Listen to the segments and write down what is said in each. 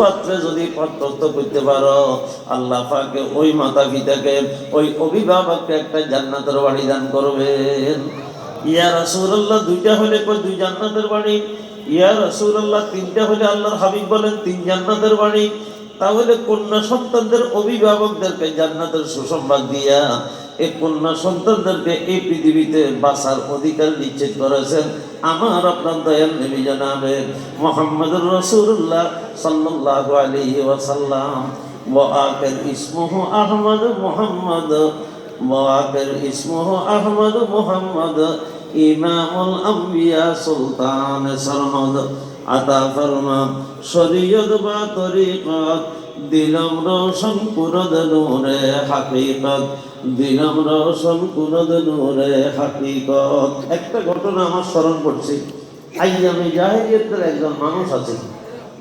সুপাত্রে যদি পাত্রত্ব করতে পারো, আল্লাহ পাকে ওই মাতা পিতাকে ওই অভিভাবককে একটা জান্নাতের বাড়ি দান করবেন। ইয়া রাসূলুল্লাহ, দুইটা হলে দুই জান্নাতের বাড়ি। ইয়া রাসূলুল্লাহ, তিনটা হলে আল্লাহর হাবিব বলেন তিন জান্নাতের বাড়ি। তাহলে কন্যা সন্তানদের অভিভাবকদেরকে জান্নাতের সুসংবাদ দিয়া এই কন্যা সন্তানদেরকে এই পৃথিবীতে বাঁচার অধিকার নিশ্চিত করেছেন আমার আপনার দয়াল নবী জানাবে মোহাম্মদুর রসুল্লাহ সাল্লাহ আলাইহি ওয়াসাল্লাম وآخر اسمه أحمد محمد وآخر اسمه أحمد محمد إمام الأنبياء سلطان سرمد عطا فرما শরীয়ত বা তরিকত দিলম রোশন কুরদ নূরে হাকিকত দিলম রোশন কুরদ নূরে হাকিকত। একটা ঘটনা আমার স্মরণ করছি। আইয়ামে জাহেরিয়তের একজন মানুষ আছে।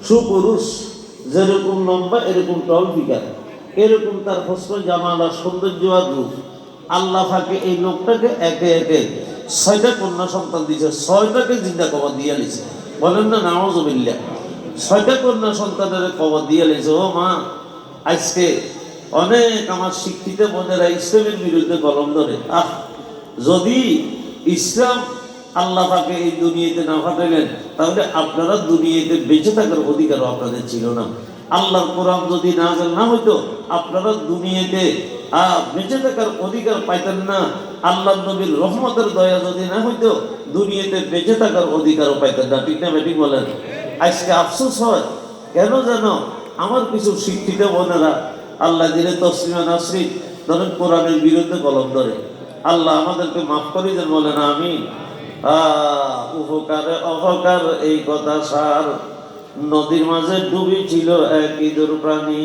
সুপুরুষ, যেরকম লম্বা, এরকম টল ফিকার এরকম তার ফসল জামাল, সৌন্দর্য আর রূপ। আল্লাহ ফাঁকে এই লোকটাকে একে একে ছয়টা কন্যা সন্তান দিয়েছে, ছয়টাকে জিন্দা কবর দিয়ে লিছে বলেন না নামাজবিল্লা ছয়টা কন্যা সন্তানের কবর দিয়ে লিছে ও মা, আজকে অনেক আমার শিক্ষিত বোনেরা ইসলামের বিরুদ্ধে কলম ধরে। আহ, যদি ইসলাম আল্লাহ পাকে এই দুনিয়াতে না পাঠালেন তাহলে আপনারা দুনিয়াতে বেঁচে থাকার অধিকারও আপনাদের ছিল না। আল্লাহর কোরআন যদি না না হইতো, আপনারা দুনিয়াতে বেঁচে থাকার অধিকার পাইতেন না। আল্লাহ নবীর রহমতের দয়া যদি না হইতো, দুনিয়াতে বেঁচে থাকার অধিকারও পাইতেন না। ঠিক না বেটি বলেন? আজকে আফসোস হয়। কেন জানো? আমার কিছু শিক্ষিত বোনেরা আল্লাহ দিলে তসলিমা নাসরি ধরেন কোরআনের বিরুদ্ধে কলম ধরে। আল্লাহ আমাদেরকে মাফ করে দেন, বলেন আমি উপকারে, অপকার, এই কথা সার। নদীর মাঝে ডুবি ছিল এক ইঁদুর প্রাণী।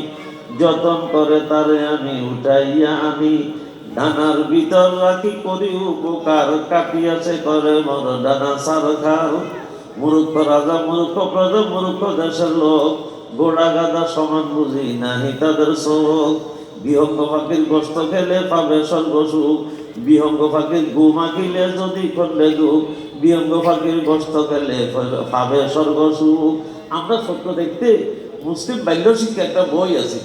যতন করে তারে আমি উঠাইয়া আনি। ডানার ভিতর রাখি করি উপকার। কাটিয়াছে করে মর ডানা সার খার। মূর্খ রাজা, মূর্খ প্রজা, মূর্খ দেশের লোক। গোড়া গাদা সমান বুঝি নাহি তাদের শোক বিহঙ্গ পাখির গোস্ত খেলে পাবে স্বর্গ সুখ। বিহঙ্গ পাখির ঘুম আঁকিলে যদি করলে দুঃখ। বিহঙ্গ পাখির গোস্ত খেলে পাবে স্বর্গ সুখ। আমরা সত্য দেখতে মুসলিম বাল্য শিক্ষা একটা বই আছে।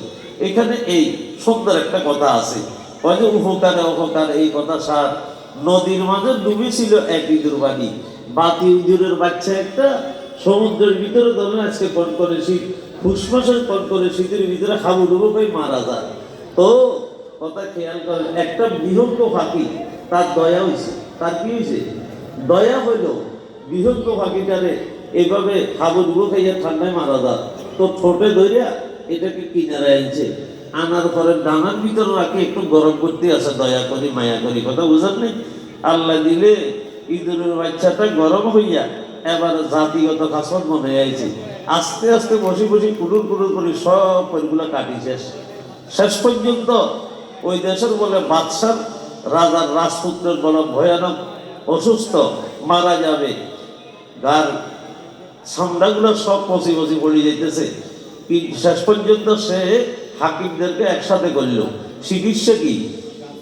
এখানে এই সুন্দর একটা কথা আছে। ওই যে উপকারে অপকার এই কথা সার। নদীর মাঝে ডুবি ছিল এক ইঁদুর বাড়ি বাতি ইঁদুরের বাচ্চা একটা সমুদ্রের ভিতরে ধরেন আজকে কন করে শীত ফুসফাসের কন করে শীতের ভিতরে হাবু ডুবো মারা যায়। তো কথা খেয়াল করেন, একটা বিহঙ্গ ফাঁকি, তার দয়া হয়েছে তার কি হয়েছে দয়া হইল বিহঙ্গ ফাঁকিটারে এভাবে হাবু ডুবো খাইয়া ঠান্ডায় মারা যায়। তো ঠোঁটে ধরিয়া এটাকে কিনারে আনছে। আনার পরে ডানার ভিতরে রাখি, একটু গরম করতে আছে দয়া করি, মায়া করি। কথা বুঝার নেই? আল্লাহ দিলে ইঁদুরের বাচ্চাটা গরম হইয়া এবার জাতিগত কাসত মনে হয়েছে আস্তে আস্তে বসে বসে কুড়ুর কুড়ুর করে সব পরিগুলো কাটি শেষ। শেষ পর্যন্ত ওই দেশের বলে বাদশার রাজার রাজপুত্রের বড় ভয়ানক অসুস্থ মারা যাবে। গার সামনাগুলো সব পচি পচি পড়ে যাইতেছে। কি- শেষ পর্যন্ত সে হাকিমদেরকে একসাথে করল। চিকিৎসা কি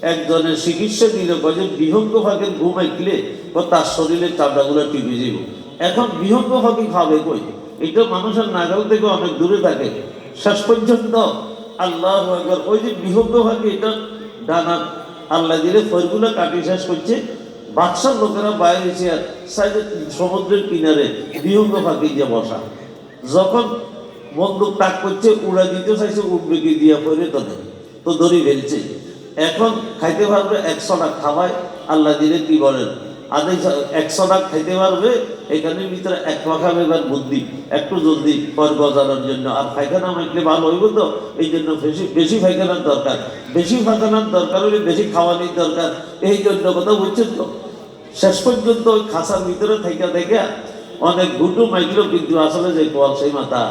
একজনের চিকিৎসা দিল যে বিহঙ্গ ফাঁকের ঘুমাইলে ও তার শরীরের চামড়াগুলো টিপে যাব এখন বিহঙ্গ ফাঁকি খাবে কই এটা মানুষের নাগাল থেকে অনেক দূরে থাকে। শেষ পর্যন্ত আল্লাহ ওই যে বিহঙ্গ ফাঁকি এটা ডানা আল্লাহ দিলে ফলগুলো কাটি শেষ করছে। বাদশার লোকেরা বাইরে এসে সাইডে সমুদ্রের কিনারে বিহঙ্গ ফাঁকি দিয়ে বসা। যখন বন্দুক তাক করছে, উড়া দিতে চাইছে উঠবে কি দিয়া পরে তো নেই তো ধরি ফেলছে এখন খাইতে পারবে একশো টাকা খাওয়ায়। আল্লাহ দিলে কি বলেন? আধে একশো টাকা খাইতে পারবে, এখানের ভিতরে এক খাবে এবার বুদ্ধি, একটু জলদি পর গজানোর জন্য। আর পায়খানা মাইকলে ভালো হইব তো, এই জন্য বেশি বেশি পায়খানার দরকার। বেশি পায়খানার দরকার হলে বেশি খাওয়ানির দরকার। এই জন্য কথা বুঝছেন তো। শেষ পর্যন্ত ওই খাসার ভিতরে থেকে থেকে অনেক ঘুটু মাইকলো কিন্তু আসলে যে কল সেই মাথা।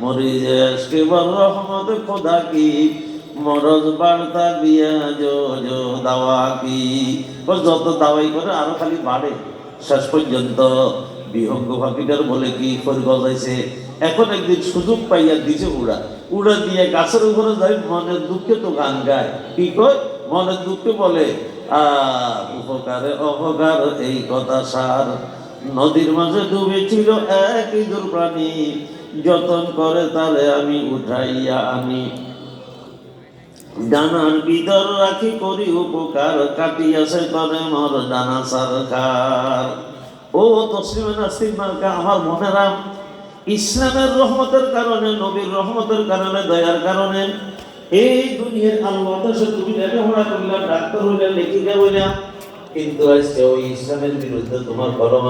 মরি যে রহমত, খোদা কি? মরজ বার্তা বিয়া জো জো দাওয়া কি? বস যত দাওয়াই করে আরও খালি বাড়ে। শেষ পর্যন্ত বিহঙ্গ ফাঁকিটার বলে কি করে গজাইছে? এখন একদিন সুযোগ পাইয়া দিছে উড়া। উড়া দিয়ে গাছের উপরে যাই মনের দুঃখে তো গান গায়। কি কয়? মনের দুঃখে বলে, আহ, উপকারে অপকার এই কথা সার। নদীর মাঝে ডুবেছিল এক ইঁদুর প্রাণী। যতন করে তারে আমি উঠাইয়া আনি। ডানার বিদর রাখি করি উপকার কাটিয়াছে করে মর ডানা সরকার। ও তসলিমা নাসির মার্কা, আমার মনেরা ইসলামের রহমতের কারণে, নবীর রহমতের কারণে, দয়ার কারণে, এই দুনিয়ার আল্লাহ দেশে তুমি লেখাপড়া করলাম ডাক্তার হইলাম লেখিকা হইলাম কিন্তু আজকে ওই ইসলামের বিরুদ্ধে তোমার কলম